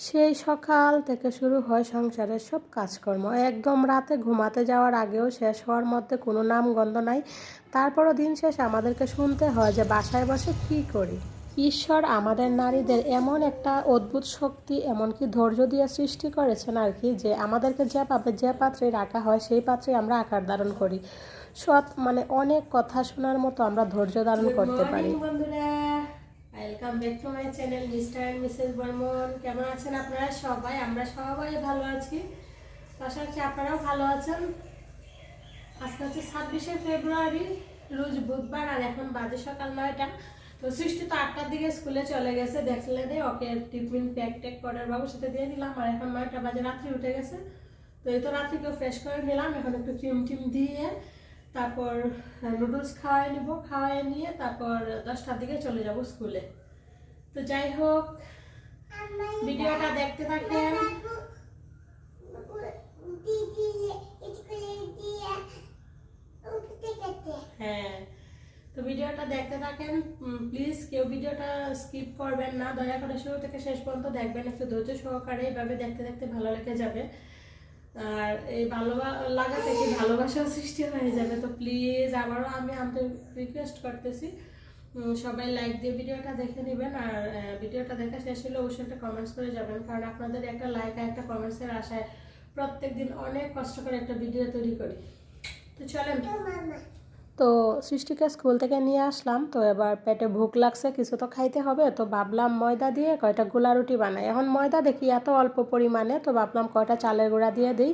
সেই সকাল থেকে শুরু হয় সংসারের সব কাজকর্ম। একদম রাতে ঘুমাতে যাওয়ার আগেও শেষ হওয়ার মধ্যে কোনো নাম গন্ধ নাই। তারপরও দিন শেষে আমাদেরকে শুনতে হয় যে বাসায় বসে কি করি? ঈশ্বর আমাদের নারীদের এমন একটা অদ্ভুত শক্তি এমনকি ধৈর্য দিয়ে সৃষ্টি করেছেন আর কি যে আমাদেরকে যে পাবে যে পাত্রে রাখা হয় সেই পাত্রে আমরা আকার ধারণ করি। সৎ মানে অনেক কথা শোনার মতো আমরা ধৈর্য ধারণ করতে পারি। Welcome back to my channel Mr and Mrs Barman কেমন আছেন আপনারা সবাই? আমরা সবাই ভালো আছি। আশা করছি আপনারাও ভালো আছেন। আজকে হচ্ছে ছাব্বিশে ফেব্রুয়ারি, রোজ বুধবার আর এখন বাজে সকাল নয়টা। তো সৃষ্টি তো আটটার দিকে স্কুলে চলে গেছে, দেখলে দে, ওকে টিফিন প্যাক ট্যাক করার বাবুর সাথে দিয়ে দিলাম। আর এখন নয়টা বাজে, রাত্রি উঠে গেছে। তো এই তো রাত্রিকেও ফ্রেশ করে নিলাম। এখন একটু ক্রিম টিম দিয়ে তারপর নুডলস খাওয়াই নিব, খাওয়াই নিয়ে তারপর দশটার দিকে চলে যাব স্কুলে। তো যাই হোক, ভিডিওটা দেখতে থাকেন হ্যাঁ তো ভিডিওটা দেখতে থাকেন। প্লিজ কেউ ভিডিওটা স্কিপ করবেন না। দয়া করে শুরু থেকে শেষ পর্যন্ত দেখবেন, একটু ধৈর্য সহকারে এইভাবে দেখতে দেখতে ভালো লেগে যাবে। আর এই ভালো লাগা থেকে ভালোবাসাও সৃষ্টি হয়ে যাবে? তো প্লিজ আবারও আমি আমাদের রিকোয়েস্ট করতেছি। সবাই লাইক দিয়ে ভিডিওটা দেখে নেবেন আর ভিডিওটা দেখা শেষ হলে অবশ্যই একটা কমেন্টস করে যাবেন। কারণ আপনাদের একটা লাইক আর একটা কমেন্টসের আশায় প্রত্যেকদিন অনেক কষ্ট করে একটা ভিডিও তৈরি করি। তো চলেন। তো সৃষ্টিকে স্কুল থেকে নিয়ে আসলাম। তো এবার পেটে ভুক লাগছে, কিছু তো খাইতে হবে। তো ভাবলাম ময়দা দিয়ে কয়টা গোলা রুটি বানাই। এখন ময়দা দেখি এত অল্প পরিমাণে, তো ভাবলাম কয়টা চালের গুঁড়া দিয়ে দিই।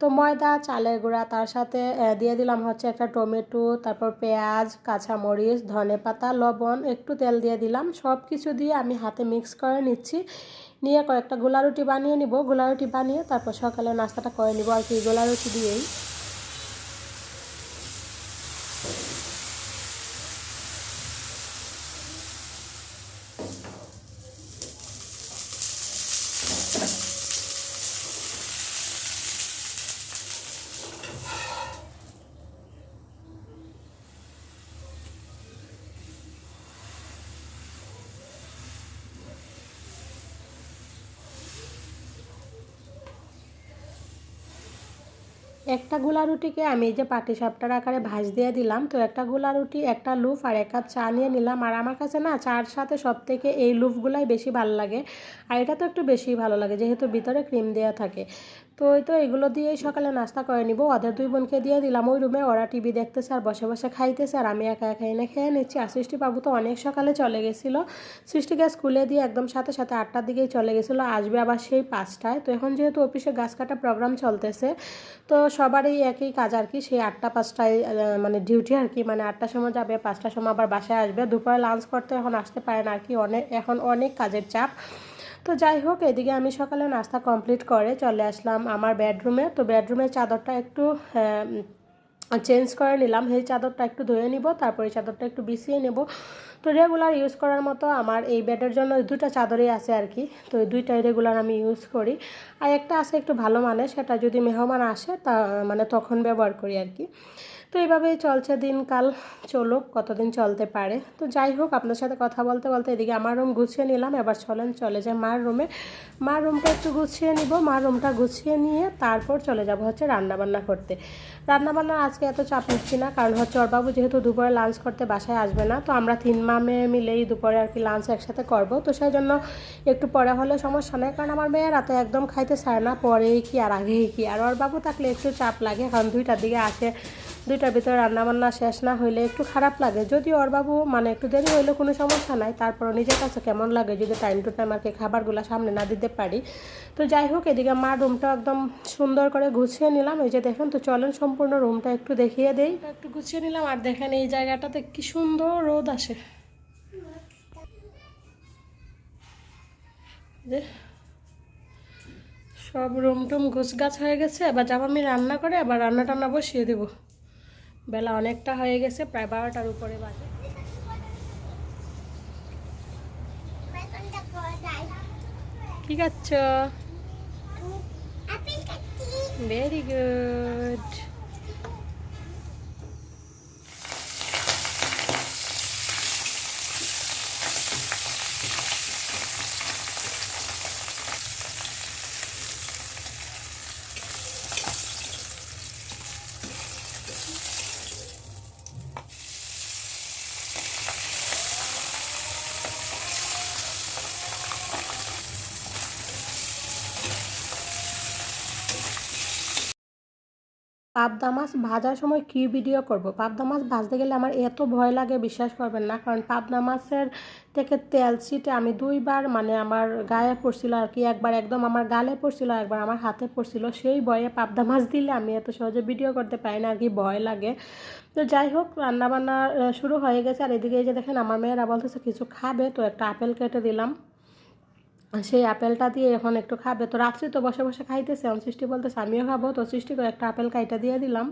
তো ময়দা, চালের গুঁড়া, তার সাথে দিয়ে দিলাম হচ্ছে একটা টমেটো, তারপর পেঁয়াজ, কাঁচামরিচ, ধনে পাতা, লবণ, একটু তেল দিয়ে দিলাম। সব কিছু দিয়ে আমি হাতে মিক্স করে নিচ্ছি। নিয়ে কয়েকটা গোলা রুটি বানিয়ে নিব। গোলা রুটি বানিয়ে তারপর সকালে নাস্তাটা করে নিব। আর কি গোলা রুটি দিয়েই। একটা গোলা রুটিকে আমি এই যে পাটি সাপটার আকারে ভাজ দিয়ে দিলাম, তো একটা গোলা রুটি, একটা লুফ আর এক কাপ চা নিয়ে নিলাম। আর আমার কাছে না চার সাথে সব থেকে এই লুফগুলাই বেশি ভালো লাগে। আর এটা তো একটু বেশি ভালো লাগে, যেহেতু ভিতরে ক্রিম দেওয়া থাকে। তো ওই তো এগুলো দিয়েই সকালে নাস্তা করে নিব। ওদের দুই বোনকে দিয়ে দিলাম ওই রুমে। ওরা টিভি দেখতেছে আর বসে বসে খাইতেছে আর আমি একা একা এনে খেয়ে নিচ্ছি। আর সৃষ্টি বাবু তো অনেক সকালে চলে গেছিল। সৃষ্টিকে স্কুলে দিয়ে একদম সাথে সাথে আটটার দিকেই চলে গেছিল। আসবে আবার সেই পাঁচটায়। তো এখন যেহেতু অফিসে গাছ কাটা প্রোগ্রাম চলতেছে, তো সবারই একই কাজ আর কি। সেই আটটা পাঁচটায় মানে ডিউটি আর কি। মানে আটটার সময় যাবে, পাঁচটার সময় আবার বাসায় আসবে। দুপুরে লাঞ্চ করতে এখন আসতে পারে না আর কি। অনেক এখন অনেক কাজের চাপ। তো যাই হোক, এদিকে আমি সকালে নাস্তা কমপ্লিট করে চলে আসলাম আমার বেডরুমে তো বেডরুমের চাদরটা একটু চেঞ্জ করে নিলাম। সেই চাদরটা একটু ধুয়ে নিব, তারপরে চাদরটা একটু বিছিয়ে নেব। তো রেগুলার ইউজ করার মতো আমার এই বেডের জন্য দুটা চাদরই আছে আর কি। তো দুইটাই রেগুলার আমি ইউজ করি। আর একটা আছে একটু ভালো মানে সেটা যদি মেহমান আসে তা মানে তখন ব্যবহার করি আর কি। তো এইভাবেই চলছে দিনকাল। চলুক কতদিন চলতে পারে? তো যাই হোক, আপনার সাথে কথা বলতে বলতে এদিকে আমার রুম গুছিয়ে নিলাম। এবার চলেন, চলে যায় মার রুমে। মার রুমটা একটু গুছিয়ে নিব। মার রুমটা গুছিয়ে নিয়ে তারপর চলে যাব হচ্ছে রান্নাবান্না করতে। রান্নাবান্না আজকে এত চাপ নিচ্ছি না, কারণ হচ্ছে ওর বাবু যেহেতু দুপুরে লাঞ্চ করতে বাসায় আসবে না, তো আমরা তিন মামে মিলেই দুপুরে আর কি লাঞ্চ একসাথে করব। তো সেই জন্য একটু পরে হলে সমস্যা নেই, কারণ আমার মেয়েরা তো একদম খাইতে চায় না, পরেই কি আর আগেই কি। আর ওর বাবু থাকলে একটু চাপ লাগে, কারণ দুইটার দিকে আসে দুইটার ভিতরে রান্নাবান্না শেষ না হইলে একটু খারাপ লাগে। যদি ওর বাবু মানে একটু দেরি হইলে কোনো সমস্যা নাই, তারপরও নিজের কাছে কেমন লাগে যদি টাইম টু টাইম আর কি খাবারগুলো সামনে না দিতে পারি। তো যাই হোক, এদিকে মার রুমটা একদম সুন্দর করে গুছিয়ে নিলাম। এই যে দেখেন তো, চলেন সম্পূর্ণ রুমটা একটু দেখিয়ে দেই। একটু গুছিয়ে নিলাম আর দেখেন এই জায়গাটাতে কি সুন্দর রোদ আসে। সব রুম টুম গাছ হয়ে গেছে, এবার যাব আমি রান্না করে, আবার রান্না টান্না বসিয়ে দেবো। বেলা অনেকটা হয়ে গেছে প্রায় বারোটার উপরে বাজে। কি খাচ্ছ ভেরি গুড পাবদা মাছ ভাজার সময় কী ভিডিও করব? পাবদা মাছ ভাজতে গেলে আমার এত ভয় লাগে, বিশ্বাস করবেন না। কারণ পাবদা মাছের থেকে তেল ছিটে আমি দুইবার মানে আমার গায়ে পড়ছিল আর কি, একবার একদম আমার গালে পড়ছিল একবার আমার হাতে পড়ছিল। সেই ভয়ে পাবদা মাছ দিলে আমি এত সহজে ভিডিও করতে পারি না, আর কি ভয় লাগে। তো যাই হোক, রান্নাবান্না শুরু হয়ে গেছে। আর এদিকে এই যে দেখেন, আমার মেয়েরা বলতেছে, কিছু খাবে? তো একটা আপেল কেটে দিলাম। সেই আপেলটা দিয়ে এখন একটু খাবে। তো রাত্রি তো বসে বসে খাইতেছে, এখন সৃষ্টি বলতেছে, আমিও খাব। তো সৃষ্টি করে একটা আপেল কাইটা দিয়ে দিলাম।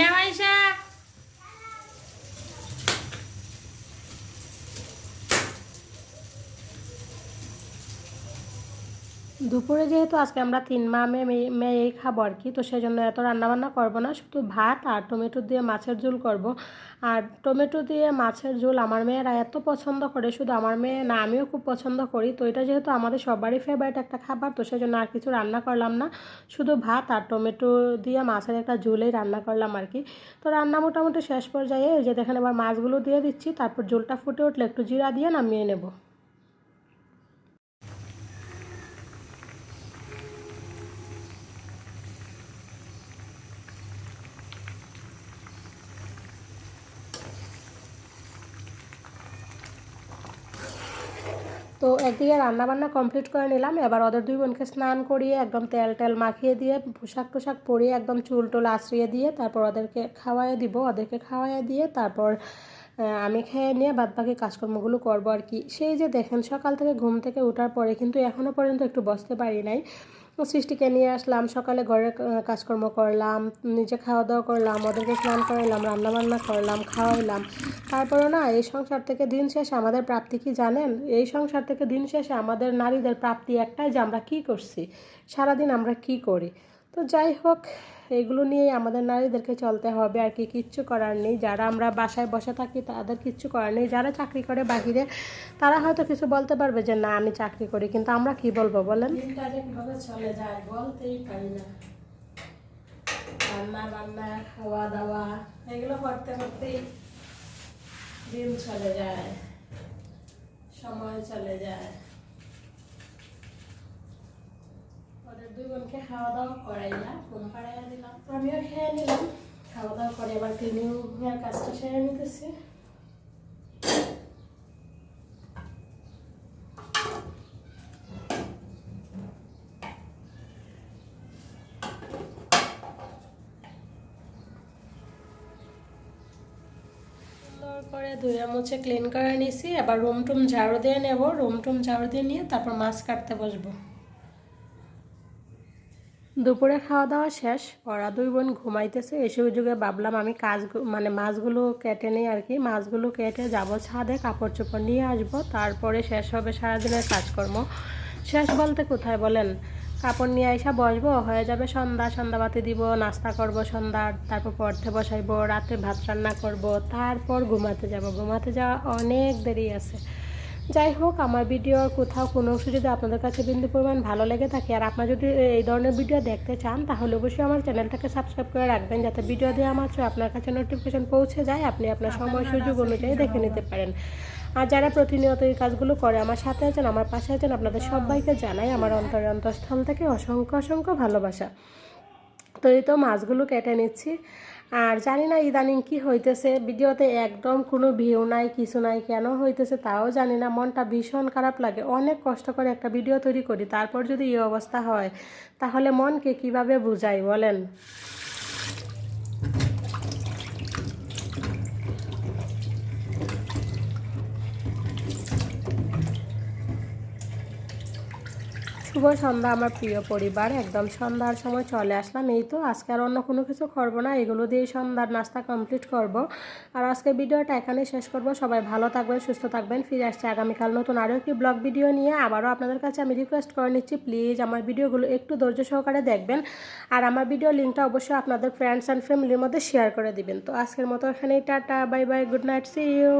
নেওয়াইসা দুপুরে যেহেতু আজকে আমরা তিন মা, মেয়ে, মেয়ে- মেয়েই খাব আর কি, তো সেই জন্য এত রান্নাবান্না করব না, শুধু ভাত আর টমেটো দিয়ে মাছের ঝোল করব। আর টমেটো দিয়ে মাছের ঝোল আমার মেয়েরা এত পছন্দ করে, শুধু আমার মেয়ে না, আমিও খুব পছন্দ করি, তো এটা যেহেতু আমাদের সবারই ফেভারিট একটা খাবার, তো সেই জন্য আর কিছু রান্না করলাম না, শুধু ভাত আর টমেটো দিয়ে মাছের একটা ঝোলেই রান্না করলাম আর কি। তো রান্না মোটামুটি শেষ পর্যায়ে যে দেখেন এবার মাছগুলো দিয়ে দিচ্ছি, তারপর ঝোলটা ফুটে উঠলে একটু জিরা দিয়ে নামিয়ে নেব। তো একদিকে রান্নাবান্না কমপ্লিট করে নিলাম, এবার ওদের দুই বোনকে স্নান করিয়ে একদম তেল টেল মাখিয়ে দিয়ে, পোশাক টোশাক পরিয়ে একদম চুল টুল আশ্রিয়ে দিয়ে তারপর ওদেরকে খাওয়াইয়ে দিব, ওদেরকে খাওয়াইয়ে দিয়ে তারপর আমি খেয়ে নিয়ে বাদ বাকি কাজকর্মগুলো করব আর কি। সেই যে দেখেন সকাল থেকে ঘুম থেকে ওঠার পরে কিন্তু এখনও পর্যন্ত একটু বসতে পারি নাই। সৃষ্টিকে নিয়ে আসলাম, সকালে ঘরের কাজকর্ম করলাম, নিজে খাওয়া দাওয়া করলাম, ওদেরকে স্নান করাইলাম, রান্নাবান্না করলাম, খাওয়াইলাম। তারপরে না, এই সংসার থেকে দিন শেষে আমাদের প্রাপ্তি কি জানেন? এই সংসার থেকে দিন শেষে আমাদের নারীদের প্রাপ্তি একটাই যে আমরা কী করছি, সারাদিন আমরা কি করি। তো যাই হোক এগুলো নিয়েই আমাদের নারীদেরকে চলতে হবে আর কি, কিচ্ছু করার নেই। যারা আমরা বাসায় বসে থাকি তাদের কিচ্ছু করার নেই। যারা চাকরি করে বাহিরে, তারা হয়তো কিছু বলতে পারবে যে, না, আমি চাকরি করি। কিন্তু আমরা কি বলব বলেন? চলে যায় রান্না, বান্না খাওয়া দাওয়া চলে যায়। সময় চলে যায়। বোনকে খাওয়া দাওয়া পাড়াইয়া দিলাম। আমিও খেয়ে নিলাম খাওয়া দাওয়া করে এর কাজটা সেরে মুছে ক্লিন করে নিছি, এবার রুম টুম ঝাড়ু দিয়ে নেব। রুম টুম ঝাড়ু দিয়ে নিয়ে তারপর মাছ কাটতে বসবো। দুপুরে খাওয়া দাওয়া শেষ, ওরা দুই বোন ঘুমাইতেছে। এসে যুগে ভাবলাম আমি কাজ মানে মাছগুলো কেটে নিই আর কি। মাছগুলো কেটে যাব ছাদে কাপড় চোপড় নিয়ে আসব। তারপরে শেষ হবে সারাদিনের কাজকর্ম। শেষ বলতে কোথায় বলেন? কাপড় নিয়ে আইসা বসবো, হয়ে যাবে সন্ধ্যা, সন্ধ্যাবাতি দিব, নাস্তা করব সন্ধ্যার, তারপর পড়তে বসাইবো, রাতে ভাত রান্না করব, তারপর ঘুমাতে যাব। ঘুমাতে যাওয়া অনেক দেরি আছে। যাই হোক আমার ভিডিওর কোথাও কোনো অংশ যদি আপনাদের কাছে বিন্দু পরিমাণ ভালো লেগে থাকে আর আপনার যদি এই ধরনের ভিডিও দেখতে চান তাহলে অবশ্যই আমার চ্যানেলটাকে সাবস্ক্রাইব করে রাখবেন যাতে ভিডিও দেওয়া মাত্র আপনার কাছে নোটিফিকেশন পৌঁছে যায় আপনি আপনার সময় সুযোগ অনুযায়ী দেখে নিতে পারেন। আর যারা প্রতিনিয়ত এই কাজগুলো করে আমার সাথে আছেন আমার পাশে আছেন আপনাদের সবাইকে জানাই আমার অন্তরে অন্তঃস্থল থেকে অসংখ্য অসংখ্য ভালোবাসা। তো এই তো মাছগুলো কেটে নিচ্ছি। আর জানি না ইদানিং কি হইতেছে, ভিডিওতে একদম কোনো ভিউ নাই, কিছু নাই, কেন হইতেছে তাও জানি না, মনটা ভীষণ খারাপ লাগে। অনেক কষ্ট করে একটা ভিডিও তৈরি করি, তারপর যদি এই অবস্থা হয়, তাহলে মনকে কীভাবে বুঝাই বলেন? শুভ সন্ধ্যা, আমার প্রিয় পরিবার। একদম সন্ধ্যার সময় চলে আসলাম। এই তো, আজকে আর অন্য কোনো কিছু করব না। এগুলো দিয়ে সন্ধ্যার নাস্তা কমপ্লিট করব। আর আজকে ভিডিওটা এখানেই শেষ করব। সবাই ভালো থাকবেন, সুস্থ থাকবেন, ফিরে আসছে আগামীকাল নতুন আরও একটি ব্লগ ভিডিও নিয়ে। আবারও আপনাদের কাছে আমি রিকোয়েস্ট করে নিচ্ছি প্লিজ আমার ভিডিওগুলো একটু ধৈর্য সহকারে দেখবেন। আর আমার ভিডিও লিঙ্কটা অবশ্যই আপনাদের ফ্রেন্ডস অ্যান্ড ফ্যামিলির মধ্যে শেয়ার করে দিবেন। তো আজকের মতো এখানেই, tata bye bye good night see you